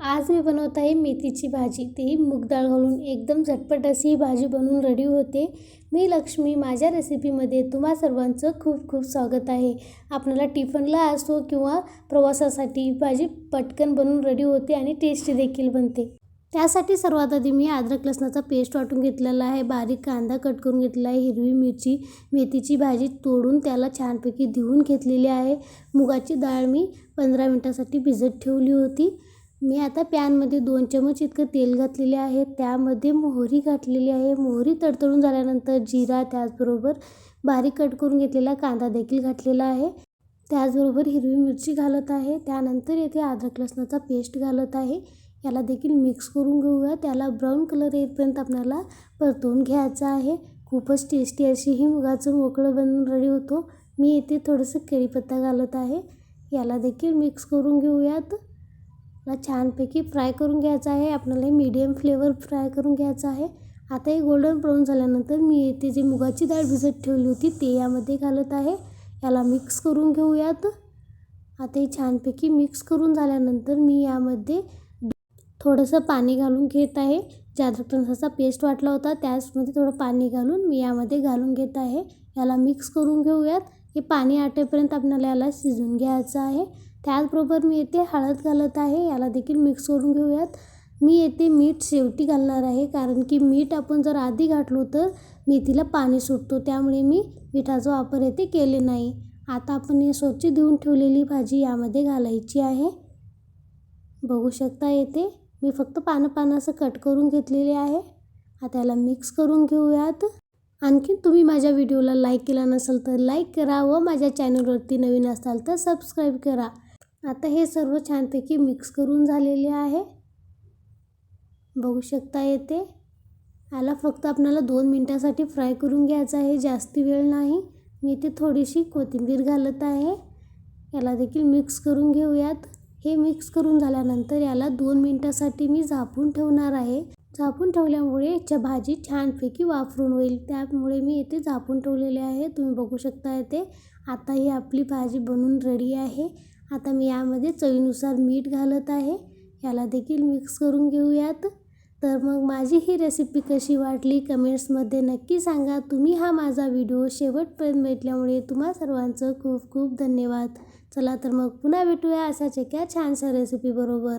आज मी बनवत आहे मेथीची भाजी. तेही मूग डाळ घालून एकदम झटपट अशी ही भाजी बनवून रेडी होते. मी लक्ष्मी माझ्या रेसिपीमध्ये तुम्हा सर्वांचं खूप खूप स्वागत आहे. आपल्याला टिफनला असो किंवा प्रवासासाठी भाजी पटकन बनवून रेडी होते आणि टेस्टी देखील बनते. त्यासाठी सर्वात आधी मी अद्रक लसणाचा पेस्ट वाटून घेतलेला आहे. बारीक कांदा कट करून घेतला आहे. हिरवी मिरची मेथीची भाजी तोडून त्याला छानपैकी धुवून घेतलेली आहे. मुगाची डाळ मी पंधरा मिनटासाठी भिजत ठेवली होती. मी आता पॅनमध्ये दोन चमच इतकं तेल घातलेले आहे त्यामध्ये मोहरी घातलेली आहे. मोहरी तडतडून झाल्यानंतर जिरा त्याचबरोबर बारीक कट करून घेतलेला कांदा देखील घातलेला आहे. त्याचबरोबर हिरवी मिरची घालत आहे. त्यानंतर येथे अद्रक लसणाचा पेस्ट घालत आहे. याला देखील मिक्स करून घेऊया. त्याला ब्राऊन कलर येईपर्यंत आपल्याला परतवून घ्यायचं आहे. खूपच टेस्टी अशी ही मुगाचं मोकळं बनून रेडी होतो. मी येथे थोडंसं केळीपत्ता घालत आहे. याला देखील मिक्स करून घेऊयात. ला छानपैकी फ्राय करून घ्यायचा आहे. आपल्याला मीडियम फ्लेवर फ्राय करून घ्यायचा आहे. आता हे गोल्डन ब्राऊन झाल्यानंतर मी येथे जी मुगाची डाळ भिजत ठेवली होती ते यामध्ये घालत आहे. याला मिक्स करून घेऊयात. आता हे छानपैकी मिक्स करून झाल्यानंतर मी यामध्ये थोडंसं पाणी घालून घेत आहे. ज्या अद्रक पेस्ट वाटला होता त्याचमध्ये थोडं पाणी घालून मी यामध्ये घालून घेत आहे. याला मिक्स करून घेऊयात. हे पाणी आटेपर्यंत आपल्याला याला शिजवून घ्यायचं आहे. त्याचबरोबर मी येथे हळद घालत आहे याला देखील मिक्स करून घेऊयात. मी येथे मीठ शेवटी घालणार आहे कारण की मीठ आपण जर आधी घातलो तर मेथीला पाणी सुटतो त्यामुळे मी मिठाचा वापर येथे केले नाही. आता आपण हे स्वच्छ धुवून ठेवलेली भाजी यामध्ये घालायची आहे. बघू शकता येथे मी फक्त पानं पानं असं कट करून घेतलेले आहे. आता याला मिक्स करून घेऊयात. आणखीन तुम्ही माझ्या व्हिडिओला लाईक केला नसेल तर लाईक करा व माझ्या चॅनलवरती नवीन असाल तर सबस्क्राईब करा. आता हे सर्व छानपैकी मिक्स करून झालेले आहे. बघू शकता येते. याला फक्त आपल्याला दोन मिनटासाठी फ्राय करून घ्यायचं आहे. जास्त वेळ नाही. मी इथे थोडीशी कोथिंबीर घालत आहे. याला देखील मिक्स करून घेऊयात. हे मिक्स करून झाल्यानंतर याला दोन मिनटासाठी मी झापून ठेवणार आहे. झापून ठेवल्यामुळे याच्या भाजी छानपैकी वाफरून होईल. त्यामुळे मी इथे झापून ठेवलेले आहे. तुम्ही बघू शकता येते. आता ही आपली भाजी बनून रेडी आहे. आता मी यामध्ये चवीनुसार मीठ घालत आहे. याला देखील मिक्स करून घेऊयात. तर मग माझी ही रेसिपी कशी वाटली कमेंट्समध्ये नक्की सांगा. तुम्ही हा माझा व्हिडिओ शेवटपर्यंत भेटल्यामुळे तुम्हा सर्वांचं खूप खूप धन्यवाद. चला तर मग पुन्हा भेटूया अशाच एका छानशा रेसिपीबरोबर